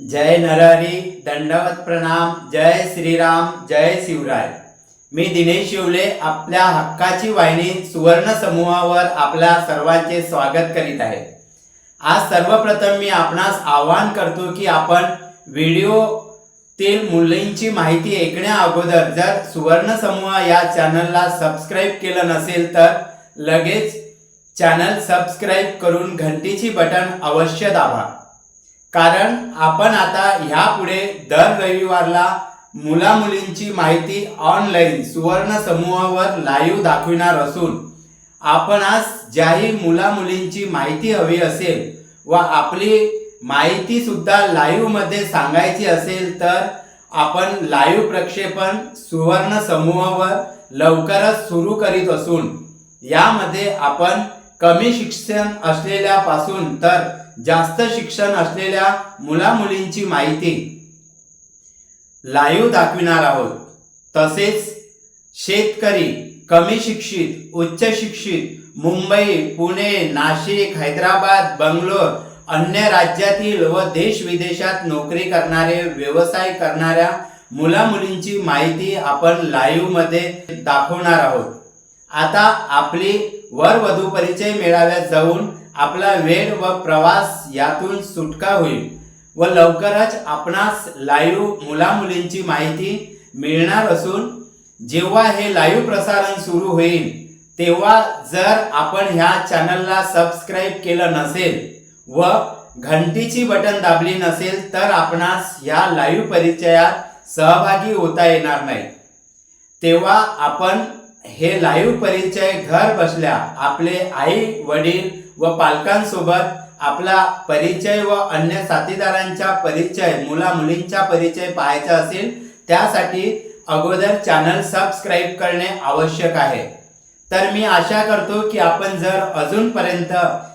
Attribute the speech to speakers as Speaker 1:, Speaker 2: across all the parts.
Speaker 1: जय नरहरी दंडवत प्रणाम जय श्रीराम जय शिवराय. मी दिनेश शिवले आपल्या हक्काची वाहिनी सुवर्ण समूहावर आपल्या सर्वांचे स्वागत करीत आहे. आज सर्वप्रथम मी आपणास आवाहन करतो की आपण व्हिडिओ तील मुलींची माहिती ऐकण्या अगोदर जर सुवर्ण समूह या चॅनलला सबस्क्राईब केलं नसेल तर लगेच चॅनल सबस्क्राईब करून घंटीची बटन अवश्य दाबा. कारण आपण आता ह्यापुढे दर रविवारला मुलामुलींची माहिती ऑनलाईन सुवर्ण समूहावर लाईव्ह दाखविणार असून आपणास ज्याही मुलामुलींची माहिती हवी असेल व आपली माहिती सुद्धा लाईव्हमध्ये सांगायची असेल तर आपण लाईव्ह प्रक्षेपण सुवर्ण समूहावर लवकरच सुरू करीत असून यामध्ये आपण कमी शिक्षण असलेल्यापासून तर जास्त शिक्षण असलेल्या मुलामुलींची माहिती लाईव्ह दाखविणार आहोत. तसेच शेतकरी कमी शिक्षित उच्च शिक्षित मुंबई पुणे नाशिक हैदराबाद बंगलोर अन्य राज्यातील व देश विदेशात नोकरी करणारे व्यवसाय करणाऱ्या मुलामुलींची माहिती आपण लाईव्हमध्ये दाखवणार आहोत. आता आपली वरवधू परिचय मेळाव्यात जाऊन आपला वेळ व प्रवास यातून सुटका होईल व लवकरच आपणास लाईव्ह मुलामुलींची माहिती मिळणार असून जेव्हा हे लाईव्ह प्रसारण सुरू होईल तेव्हा जर आपण ह्या चॅनलला सबस्क्राईब केलं नसेल व घंटीची बटन दाबली नसेल तर आपणास ह्या लाईव्ह परिचयात सहभागी होता येणार नाही. तेव्हा आपण हे लाईव्ह परिचय घर बसल्या आपले आई वडील व पालकांसोबत आपला परिचय व अन्य साथीदारांचा परिचय मुला मुलींचा परिचय पाहायचा असेल त्यासाठी अगोदर चॅनल सबस्क्राईब करणे आवश्यक आहे. तर मी आशा करतो की आपण जर अजूनपर्यंत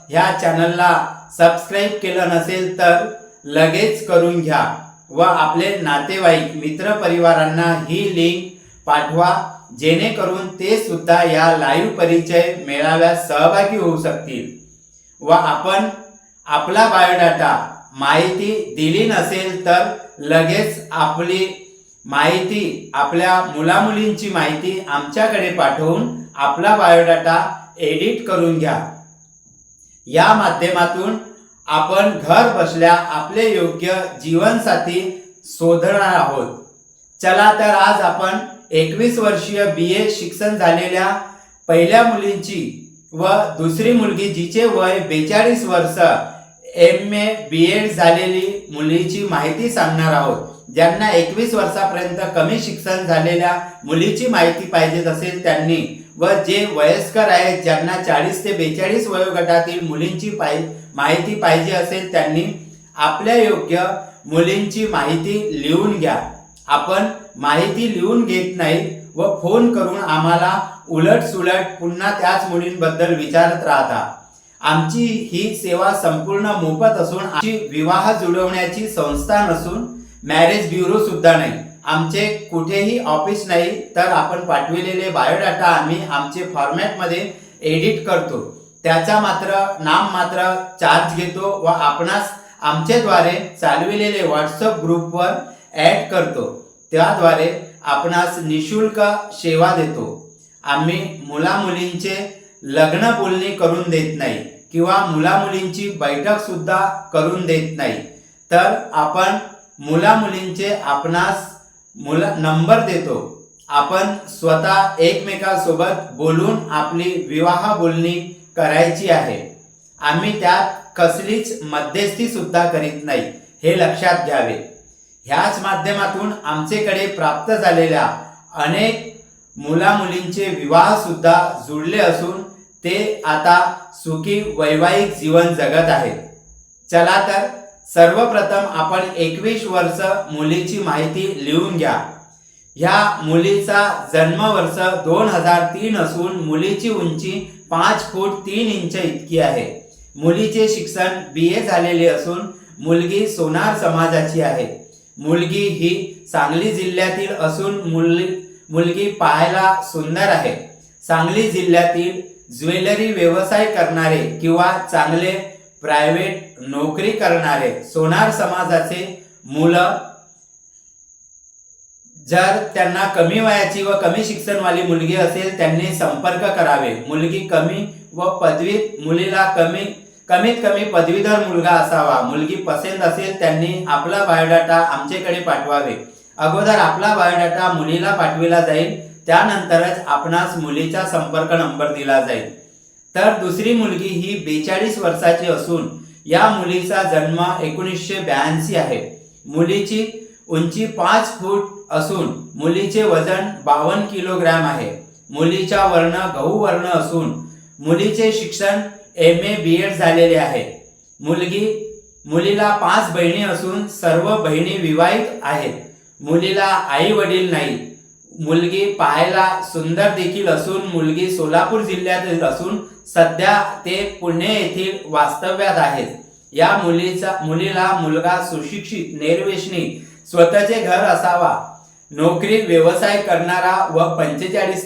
Speaker 1: ह्या चॅनलला सबस्क्राईब केलं नसेल तर लगेच करून घ्या व आपले नातेवाईक मित्रपरिवारांना ही लिंक पाठवा जेणेकरून ते सुद्धा या लाईव्ह परिचय मेळाव्यात सहभागी होऊ शकतील. व आपण आपला बायोडाटा माहिती दिली नसेल तर लगेच आपली माहिती आपल्या मुलामुलींची माहिती आमच्याकडे पाठवून आपला बायोडाटा एडिट करून घ्या. या माध्यमातून आपण घर बसल्या आपले योग्य जीवनसाथी शोधणार आहोत. चला तर आज आपण एकवीस वर्षीय बी ए शिक्षण झालेल्या पहिल्या मुलींची व दुसरी मुलगी जिचे वय बेचाळीस वर्ष एम ए बी एड झालेली मुलीची माहिती सांगणार आहोत. ज्यांना एकवीस वर्षापर्यंत कमी शिक्षण झालेल्या मुलीची माहिती पाहिजे असेल त्यांनी व जे वयस्कर आहेत ज्यांना चाळीस ते बेचाळीस वयोगटातील मुलींची पाहि माहिती पाहिजे असेल त्यांनी आपल्या योग्य मुलींची माहिती लिहून घ्या. आपण माहिती लिहून घेत नाही व फोन करून आम्हाला उलट सुलट पुन्हा त्याच मुलींबद्दल विचारत राहता. आमची ही सेवा संपूर्ण मोफत असून आमची विवाह जुळवण्याची संस्था नसून मॅरेज ब्युरो सुद्धा नाही. आमचे कुठेही ऑफिस नाही तर आपण पाठविलेले बायोडाटा आम्ही आमचे फॉर्मॅटमध्ये एडिट करतो. त्याचा मात्र नाम मात्र चार्ज घेतो व आपणास आमच्याद्वारे चालविलेले व्हॉट्सअप ग्रुपवर ॲड करतो. त्याद्वारे आपणास निशुल्क सेवा देतो. आम्ही मुलामुलींचे लग्न बोलणी करून देत नाही किंवा मुलामुलींची बैठकसुद्धा बैठक सुद्धा करून देत नाही. तर आपण मुलामुलींचे आपणास मुला नंबर देतो. आपण स्वतः एकमेकांसोबत बोलून आपली विवाह बोलणी करायची आहे. आम्ही त्यात कसलीच मध्यस्थी सुद्धा करीत नाही हे लक्षात घ्यावे. ह्याच माध्यमातून आमचेकडे प्राप्त झालेल्या अनेक मुला मुलींचे विवाह सुद्धा जुळले असून ते आता सुखी वैवाहिक जीवन जगत आहेत. चला तर सर्वप्रथम आपण एकवीस वर्ष मुलीची माहिती लिहून घ्या. ह्या मुलीचा जन्मवर्ष दोन हजार तीन असून मुलीची उंची पाच फूट तीन इंच इतकी आहे. मुलीचे शिक्षण बी ए झालेले असून मुलगी सोनार समाजाची आहे. मुलगी ही सांगली जिल्ह्यातील असून मुलगी मुलगी पाहायला सुंदर आहे. सांगली जिल्ह्यातील ज्वेलरी व्यवसाय करणारे किंवा चांगले प्रायव्हेट नोकरी करणारे सोनार समाजाचे मुलं जर त्यांना कमी वयाची व कमी शिक्षणवाली मुलगी असेल त्यांनी संपर्क करावे. मुलगी कमी व पदवीत मुलीला कमी कमीत कमी पदवीधर मुलगा असावा. मुलगी पसंत असेल त्यांनी आपला बायोडाटा आमच्याकडे पाठवावे. अगोदर आपला बायोडाटा मुलीला पाठविला जाईल. त्यानंतरच आपणास मुलीचा संपर्क नंबर दिला जाईल. तर दुसरी मुलगी ही बेचाळीस वर्षाची असून या मुलीचा जन्म एकोणीसशे ब्याऐंशी आहे. मुलीची उंची पाच फूट असून मुलीचे वजन बावन्न किलोग्रॅम आहे. मुलीचा वर्ण गहू वर्ण असून मुलीचे शिक्षण एम ए बी एड झालेले आहे मुलगी मुलीला पाच बहिणी असून सर्व बहिणी विवाहित आहेत. मुलीला आई वडील नाही मुलगी पाहायला सुंदर देखील असून मुलगी सोलापूर जिल्ह्यातील असून सध्या ते पुणे येथील वास्तव्यात आहेत. या मुलीचा मुलीला मुलगा सुशिक्षित निर्वेशनी स्वतःचे घर असावा. नोकरी व्यवसाय करणारा व पंचेचाळीस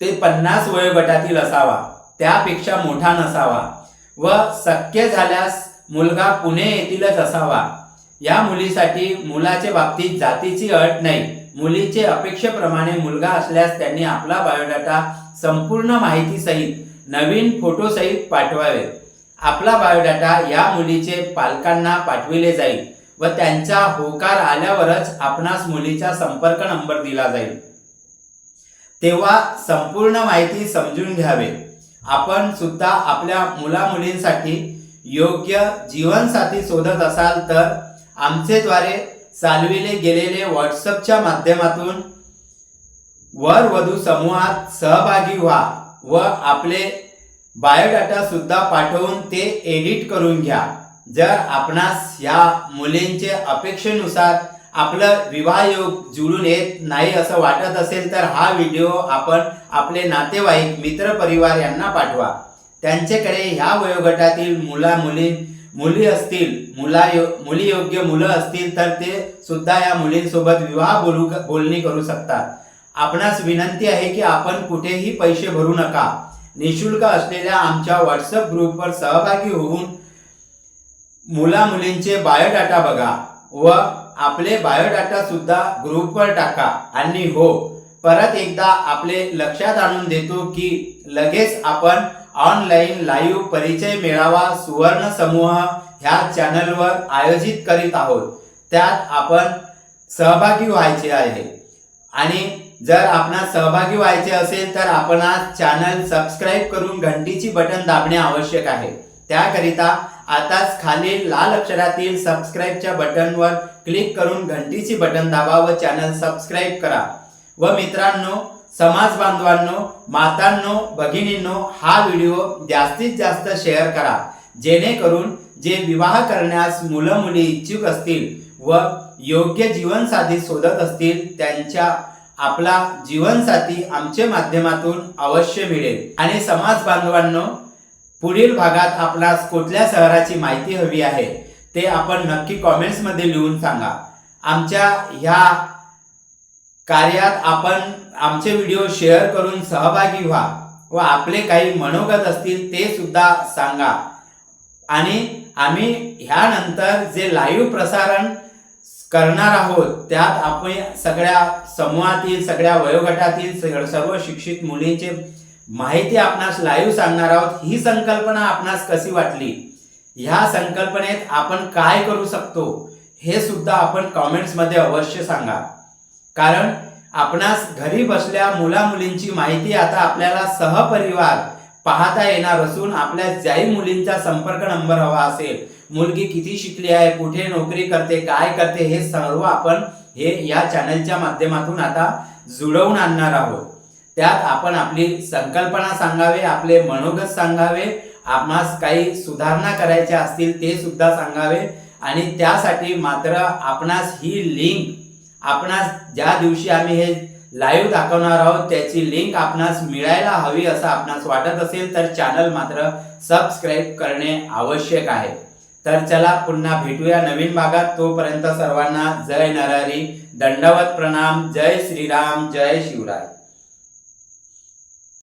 Speaker 1: ते पन्नास वयोगटातील असावा. त्यापेक्षा मोठा नसावा व शक्य झाल्यास मुलगा पुणे येथीलच असावा. या मुलीसाठी मुलाच्या बाबतीत जातीची अट नाही. मुलीचे अपेक्षेप्रमाणे मुलगा असल्यास त्यांनी आपला बायोडाटा संपूर्ण माहितीसहित नवीन फोटोसहित पाठवावे. आपला बायोडाटा या मुलीचे पालकांना पाठविले जाईल व त्यांचा होकार आल्यावरच आपणास मुलीचा संपर्क नंबर दिला जाईल. तेव्हा संपूर्ण माहिती समजून घ्यावे. आपण सुद्धा आपल्या मुला मुलींसाठी योग्य जीवनसाथी शोधत असाल तर आमचेद्वारे चालविले गेलेले व्हॉट्सअपच्या माध्यमातून वर वधू समूहात सहभागी व्हा व आपले बायोडाटा सुद्धा पाठवून ते एडिट करून घ्या. जर आपणास या मुलींचे अपेक्षेनुसार आपलं विवाह योग जुळून येत नाही असं वाटत असेल तर हा व्हिडिओ आपण आपले नातेवाईक मित्र परिवार यांना पाठवा. त्यांच्याकडे ह्या वयोगटातील मुला मुली मुली असतील मुला मुली योग्य मुलं असतील तर ते सुद्धा या मुलींसोबत विवाह बोलू बोलणी करू शकतात. आपणास विनंती आहे की आपण कुठेही पैसे भरू नका. निशुल्क असलेल्या आमच्या व्हॉट्सअप ग्रुपवर सहभागी होऊन मुला मुलींचे बायोडाटा बघा व आपले बायोडाटा सुद्धा ग्रुपवर टाका आणि हो. परत एकदा आपले लक्षात आणून देतो की लगेच आपण ऑनलाईन लाईव्ह परिचय मेळावा सुवर्ण समूह ह्या चॅनलवर आयोजित करीत आहोत. त्यात आपण सहभागी व्हायचे आहे. आणि जर आपणास सहभागी व्हायचे असेल तर आपण आज चॅनल सबस्क्राईब करून घंटीची बटन दाबणे आवश्यक आहे. त्याकरिता आताच खालील लाल अक्षरातील सबस्क्राईबच्या बटनवर क्लिक करून घंटीची बटन दाबा व चॅनल सबस्क्राईब करा. व मित्रांनो समाज बांधवांनो मातांनो भगिनींनो हा व्हिडिओ जास्तीत जास्त शेअर करा. जेणेकरून जे विवाह करण्यास मुलं मुली इच्छुक असतील व योग्य जीवनसाथी शोधत असतील त्यांच्या आपला जीवनसाथी आमच्या माध्यमातून अवश्य मिळेल. आणि समाज बांधवांनो पुढील भागात आपणास कुठल्या शहराची माहिती हवी आहे? ते आपण नक्की कॉमेंट्समध्ये लिहून सांगा. आमच्या ह्या कार्यात आपण आमचे व्हिडिओ शेअर करून सहभागी व्हा व आपले काही मनोगत असतील ते सुद्धा सांगा. आणि आम्ही ह्यानंतर जे लाईव्ह प्रसारण करणार आहोत त्यात आपण सगळ्या समूहातील सगळ्या वयोगटातील सर्व शिक्षित मुलींचे माहिती आपणास लाईव्ह सांगणार आहोत. ही संकल्पना आपणास कशी वाटली? ह्या संकल्पनेत आपण काय करू शकतो हे सुद्धा आपण कॉमेंट्समध्ये अवश्य सांगा. कारण आपणास घरी बसल्या मुला मुलींची माहिती आता आपल्याला सहपरिवार पाहता येणार असून आपल्या ज्याही मुलींचा संपर्क नंबर हवा असेल मुलगी किती शिकली आहे कुठे नोकरी करते काय करते हे सर्व आपण हे या चॅनलच्या माध्यमातून आता जुळवून आणणार आहोत. त्यात आपण आपली संकल्पना सांगावे आपले मनोगत सांगावे आपणास काही सुधारणा करायच्या असतील ते सुद्धा सांगावे. आणि त्यासाठी मात्र आपणास ही लिंक आपणास ज्या दिवशी आम्ही हे लाईव्ह दाखवणार आहोत त्याची लिंक आपणास मिळायला हवी असं आपणास वाटत असेल तर चॅनल मात्र सबस्क्राईब करणे आवश्यक आहे. तर चला पुन्हा भेटूया नवीन भागात. तोपर्यंत सर्वांना जय नरारी दंडवत प्रणाम. जय श्रीराम. जय शिवराय.